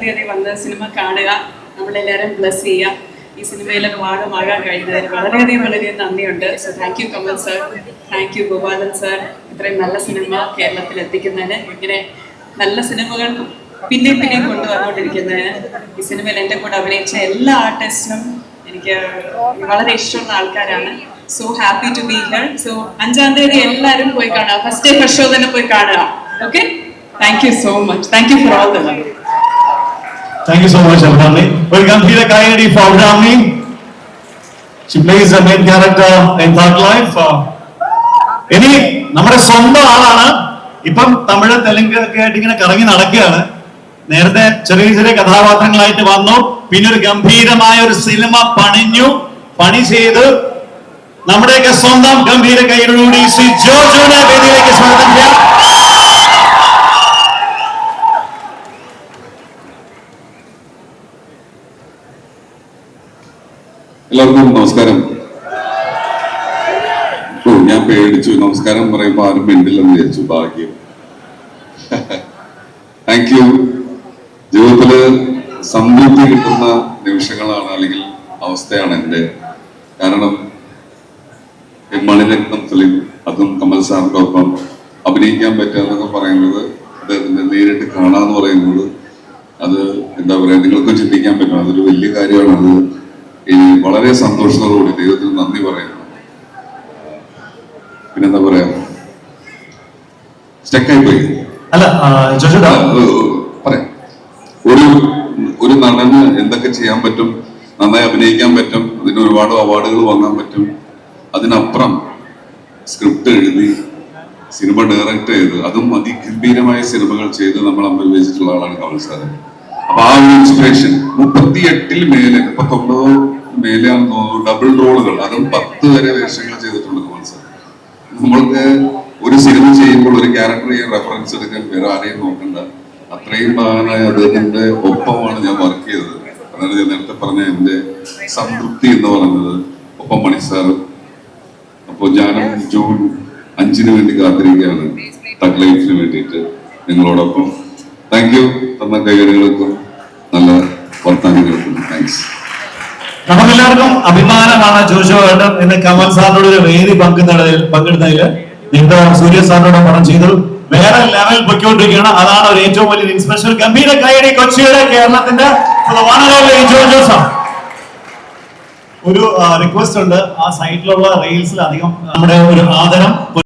തീയതി വന്ന് സിനിമ കാണുക നമ്മളെല്ലാവരും ബ്ലസ് ചെയ്യുക. ഈ സിനിമയിലൊക്കെ ഭാഗമാകാൻ കഴിഞ്ഞതിന് വളരെയധികം വളരെയധികം നന്ദിയുണ്ട്. So thank you Kamal sir thank you Gopalan sir ഇത്രയും നല്ല സിനിമ കേരളത്തിൽ എത്തിക്കുന്നതിന് ഇങ്ങനെ നല്ല സിനിമകൾ പിന്നെയും പിന്നെയും കൊണ്ടുവന്നുകൊണ്ടിരിക്കുന്നതിന് ഈ സിനിമയിൽ എന്റെ കൂടെ അഭിനയിച്ച എല്ലാ ആർട്ടിസ്റ്റും എനിക്ക് വളരെ ഇഷ്ടമുള്ള ആൾക്കാരാണ്. So happy to be here so അഞ്ചാം തീയതി എല്ലാവരും പോയി കാണുക. ഫസ്റ്റ് ഡേ ഫസ്റ്റ് ഷോ തന്നെ പോയി കാണുക. Okay thank you so much thank you for all the love Thank you so much, Abramni. Welcome Peter Kayadi for Abramni. She plays the main character in Thug Life. Uh, ഇനി നമ്മുടെ സ്വന്തം ആളാണ് ഇപ്പം തമിഴ് തെലുങ്ക് ഒക്കെ ആയിട്ട് ഇങ്ങനെ കറങ്ങി നടക്കുകയാണ് നേരത്തെ ചെറിയ ചെറിയ കഥാപാത്രങ്ങളായിട്ട് വന്നു പിന്നെ ഒരു ഗംഭീരമായ ഒരു സിനിമ പണിഞ്ഞു പണി ചെയ്ത് നമ്മുടെയൊക്കെ സ്വന്തം ഗംഭീര കൈയിലൂടെ ശ്രീ ജോജോനെ വേദിയിലേക്ക് സ്വാഗതം ചെയ്യാം എല്ലാവർക്കും നമസ്കാരം. ഓ ഞാൻ പേടിച്ചു. നമസ്കാരം പറയുമ്പോ ആരും മിണ്ടില്ലെന്ന് വിചാരിച്ചു. ഭാഗ്യം. താങ്ക് യു ജീവിതത്തിൽ സംതൃപ്തി കിട്ടുന്ന നിമിഷങ്ങളാണ് അല്ലെങ്കിൽ അവസ്ഥയാണ് എന്റെ. കാരണം മണിരത്നം ഫിലിം അതും കമൽ സാറിന്റെ ഒപ്പം അഭിനയിക്കാൻ പറ്റുക എന്നൊക്കെ പറയുന്നത് അദ്ദേഹത്തിന്റെ നേരിട്ട് കാണാന്ന് പറയുന്നത് അത് എന്താ പറയാ നിങ്ങൾക്കും ചിന്തിക്കാൻ പറ്റും. അതൊരു വലിയ കാര്യമാണ്. അത് ഈ വളരെ സന്തോഷത്തോടുകൂടി ദൈവത്തിന് നന്ദി പറയുന്നു. പിന്നെന്താ പറയാ? സ്റ്റക്കായി പോയി അല്ല പറയാം. ഒരു ഒരു നടന് എന്തൊക്കെ ചെയ്യാൻ പറ്റും നന്നായി അഭിനയിക്കാൻ പറ്റും അതിന് ഒരുപാട് അവാർഡുകൾ വാങ്ങാൻ പറ്റും അതിനപ്പുറം സ്ക്രിപ്റ്റ് എഴുതി സിനിമ ഡയറക്ട് ചെയ്ത് അതും അതിഗംഭീരമായ സിനിമകൾ ചെയ്ത് നമ്മൾ അഭിനയിച്ചിട്ടുള്ള ആളാണ് കമൽ സാറ് അപ്പൊ ആ ഒരു ഇൻസ്പിറേഷൻ മുപ്പത്തി എട്ടിൽ മേലെ മുപ്പത്തൊമ്പതോ മേലെയാണെന്ന് തോന്നുന്നു ഡബിൾ റോളുകൾ അതും പത്ത് വരെ വേഷങ്ങൾ ചെയ്തിട്ടുണ്ട് കമൽ സാർ നമ്മൾക്ക് ഒരു സിനിമ ചെയ്യുമ്പോൾ ഒരു ക്യാരക്ടർ ചെയ്യാൻ റെഫറൻസ് എടുക്കാൻ വേറെ ആരെയും നോക്കണ്ട. അത്രയും ഭാഗമായി അദ്ദേഹത്തിന്റെ ഒപ്പമാണ് ഞാൻ വർക്ക് ചെയ്തത്. അതാണ് ഞാൻ നേരത്തെ പറഞ്ഞ എന്റെ സംതൃപ്തി എന്ന് പറയുന്നത് ഒപ്പം മണി സാർ അപ്പോൾ ഞാനും ജൂൺ അഞ്ചിന് വേണ്ടി കാത്തിരിക്കുകയാണ്. തക് ലൈഫിന് വേണ്ടിയിട്ട് നിങ്ങളോടൊപ്പം. താങ്ക് യു തന്ന കൈകടികൾക്കും നല്ല വർത്താനങ്ങൾക്കും താങ്ക്സ് നമുക്കെല്ലാവർക്കും അഭിമാനമാണ് ജോഷോ ഏട്ടൻ ഇന്ന് കമൽ സാറിനോട് ഒരു വേദി പങ്കുന്നതിൽ പങ്കിടുന്നതിൽ ഇന്ന് സൂര്യ സാറിനോട് പണം ചെയ്തു വേറെ ലെവൽ പൊയ്ക്കൊണ്ടിരിക്കുകയാണ്. അതാണ് ഒരു ഏറ്റവും വലിയ ഇൻസ്പെഷൻ ഗംഭീര കൈയടി കൊച്ചിയുടെ കേരളത്തിന്റെ ഒരു റിക്വസ്റ്റ് ഉണ്ട്. ആ സൈറ്റിലുള്ള റീൽസിൽ അധികം നമ്മുടെ ഒരു ആദരം